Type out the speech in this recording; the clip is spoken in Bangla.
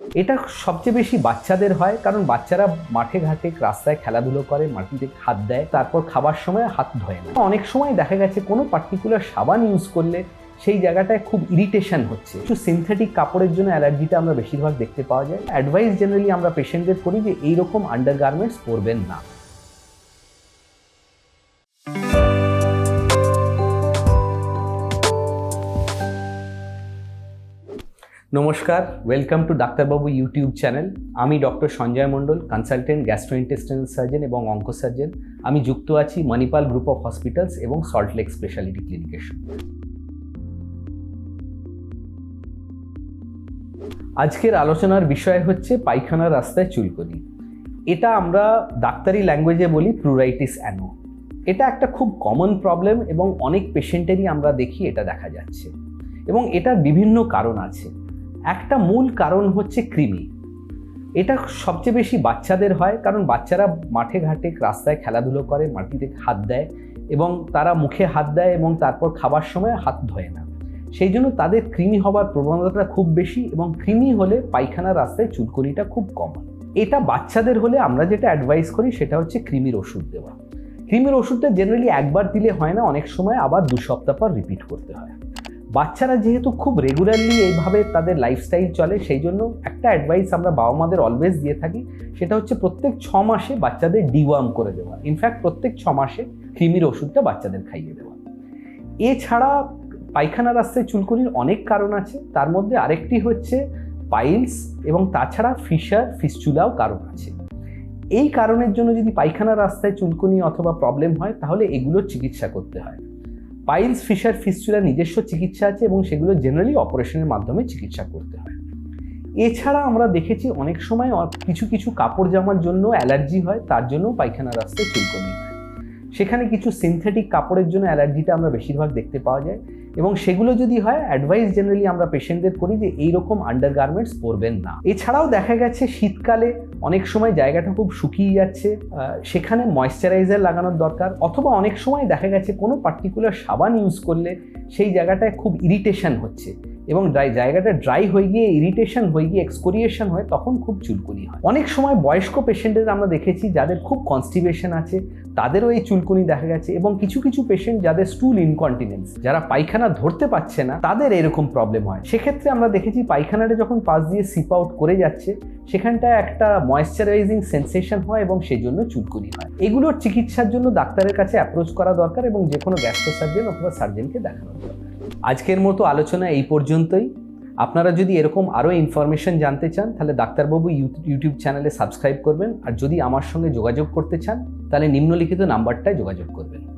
এটা সবচেয়ে বেশি বাচ্চাদের হয়, কারণ বাচ্চারা মাঠে ঘাটে, রাস্তায় খেলাধুলো করে, মাটিতে হাত দেয়, তারপর খাবার সময় হাত ধোয় না। অনেক সময় দেখা গেছে কোনো পার্টিকুলার সাবান ইউজ করলে সেই জায়গাটায় খুব ইরিটেশন হচ্ছে। কিছু সিনথেটিক কাপড়ের জন্য অ্যালার্জিটা আমরা বেশিরভাগ দেখতে পাওয়া যায়। অ্যাডভাইস জেনারেলি আমরা পেশেন্টদের করি যে, এইরকম আন্ডার গার্মেন্টস পরবেন না। নমস্কার ওয়েলকাম টু ডাক্তারবাবু ইউটিউব চ্যানেল আমি doctor Sanjay Mondal consultant gastrointestinal surgeon এবং অঙ্ক সার্জন আমি যুক্ত আছি মণিপাল গ্রুপ অফ হসপিটালস এবং সল্টলেক স্পেশালিটি ক্লিনিকের সঙ্গে। আজকের আলোচনার বিষয় হচ্ছে পায়খানা রাস্তায় চুলকনি। এটা আমরা ডাক্তারি ল্যাঙ্গুয়েজে বলি প্লুরাইটিস অ্যানো এটা একটা খুব কমন প্রবলেম এবং অনেক পেশেন্টেরই আমরা দেখি, এটা দেখা যাচ্ছে। এবং এটার বিভিন্ন কারণ আছে। একটা মূল কারণ হচ্ছে কৃমি। এটা সবচেয়ে বেশি বাচ্চাদের হয় কারণ বাচ্চারা মাঠে ঘাটে রাস্তায় খেলাধুলো করে, মাটিতে হাত দেয় এবং তারা মুখে হাত দেয় এবং তারপর খাবার সময় হাত ধোয় না। সেই জন্য তাদের কৃমি হওয়ার প্রবণতাটা খুব বেশি এবং কৃমি হলে পায়খানা রাস্তায় চুলকনিটা খুব কম এটা বাচ্চাদের হলে আমরা যেটা অ্যাডভাইস করি সেটা হচ্ছে কৃমির ওষুধ দেওয়া। কৃমির ওষুধটা জেনারেলি একবার দিলে হয় না, অনেক সময় আবার দু সপ্তাহ পর রিপিট করতে হয়। বাচ্চারা যেহেতু খুব রেগুলারলি এইভাবে তাদের লাইফস্টাইল চলে, সেই জন্য একটা অ্যাডভাইস আমরা বাবা মাদের অলওয়েজ দিয়ে থাকি, সেটা হচ্ছে প্রত্যেক ছ মাসে বাচ্চাদের ডিওয়ার্ম করে দেওয়া। ইনফ্যাক্ট প্রত্যেক ছ মাসে কৃমির ওষুধটা বাচ্চাদের খাইয়ে দেওয়া। এছাড়া পায়খানা রাস্তায় চুলকুনির অনেক কারণ আছে, তার মধ্যে আরেকটি হচ্ছে পাইলস এবং তাছাড়া ফিশার ফিস্চুলাও কারণ আছে। এই কারণের জন্য যদি পায়খানা রাস্তায় চুলকুনি অথবা প্রবলেম হয়, তাহলে এগুলোর চিকিৎসা করতে হয়। পাইলস ফিশার ফিস্টুলার নিজস্ব চিকিৎসা আছে এবং সেগুলো জেনারেলি অপারেশনের মাধ্যমে চিকিৎসা করতে হয়। এছাড়া আমরা দেখেছি অনেক সময় কিছু কিছু কাপড় জামার জন্য অ্যালার্জি হয়, তার জন্য পায়খানা রাস্তায় চুলকনি হয়। সেখানে কিছু সিনথেটিক কাপড়ের জন্য অ্যালার্জিটা আমরা বেশিরভাগ দেখতে পাওয়া যায়। এবং সেগুলো যদি হয় অ্যাডভাইস জেনারেলি আমরা পেশেন্টদের করি যে এইরকম আন্ডার গার্মেন্টস পরবেন না। এছাড়াও দেখা গেছে শীতকালে অনেক সময় জায়গাটা খুব শুকিয়ে যাচ্ছে সেখানে ময়শ্চারাইজার লাগানোর দরকার, অথবা অনেক সময় দেখা গেছে কোনো পার্টিকুলার সাবান ইউজ করলে সেই জায়গাটায় খুব ইরিটেশন হচ্ছে। এবং ড্রাই জায়গাটা ড্রাই হয়ে গিয়ে ইরিটেশন হয়ে গিয়ে এক্সকোরিয়েশন হয়, তখন খুব চুলকুনি হয়। অনেক সময় বয়স্ক পেশেন্টদের আমরা দেখেছি যাদের খুব কনস্টিবেশন আছে, তাদেরও এই চুলকুনি দেখা গেছে এবং কিছু কিছু পেশেন্ট যাদের স্টুল ইনকন্টিনেন্স যারা পায়খানা ধরতে পারছে না, তাদের এরকম প্রবলেম হয়। সেক্ষেত্রে আমরা দেখেছি পায়খানাটা যখন পাশ দিয়ে সিপ আউট করে যাচ্ছে, সেখানটায় একটা ময়েশ্চারাইজিং সেন্সেশন হয় এবং সেই জন্য চুলকুনি হয়। এগুলোর চিকিৎসার জন্য ডাক্তারের কাছে অ্যাপ্রোচ করা দরকার এবং যে কোনো গ্যাস্ট্রো সার্জন অথবা সার্জনকে দেখানো দরকার। আজকের মতো আলোচনা এই পর্যন্তই। আপনারা যদি এরকম আরও ইনফরমেশন জানতে চান, তাহলে ডাক্তারবাবু ইউ- ইউটিউব চ্যানেলে সাবস্ক্রাইব করবেন। আর যদি আমার সঙ্গে যোগাযোগ করতে চান, তাহলে নিম্নলিখিত নাম্বারটায় যোগাযোগ করবেন।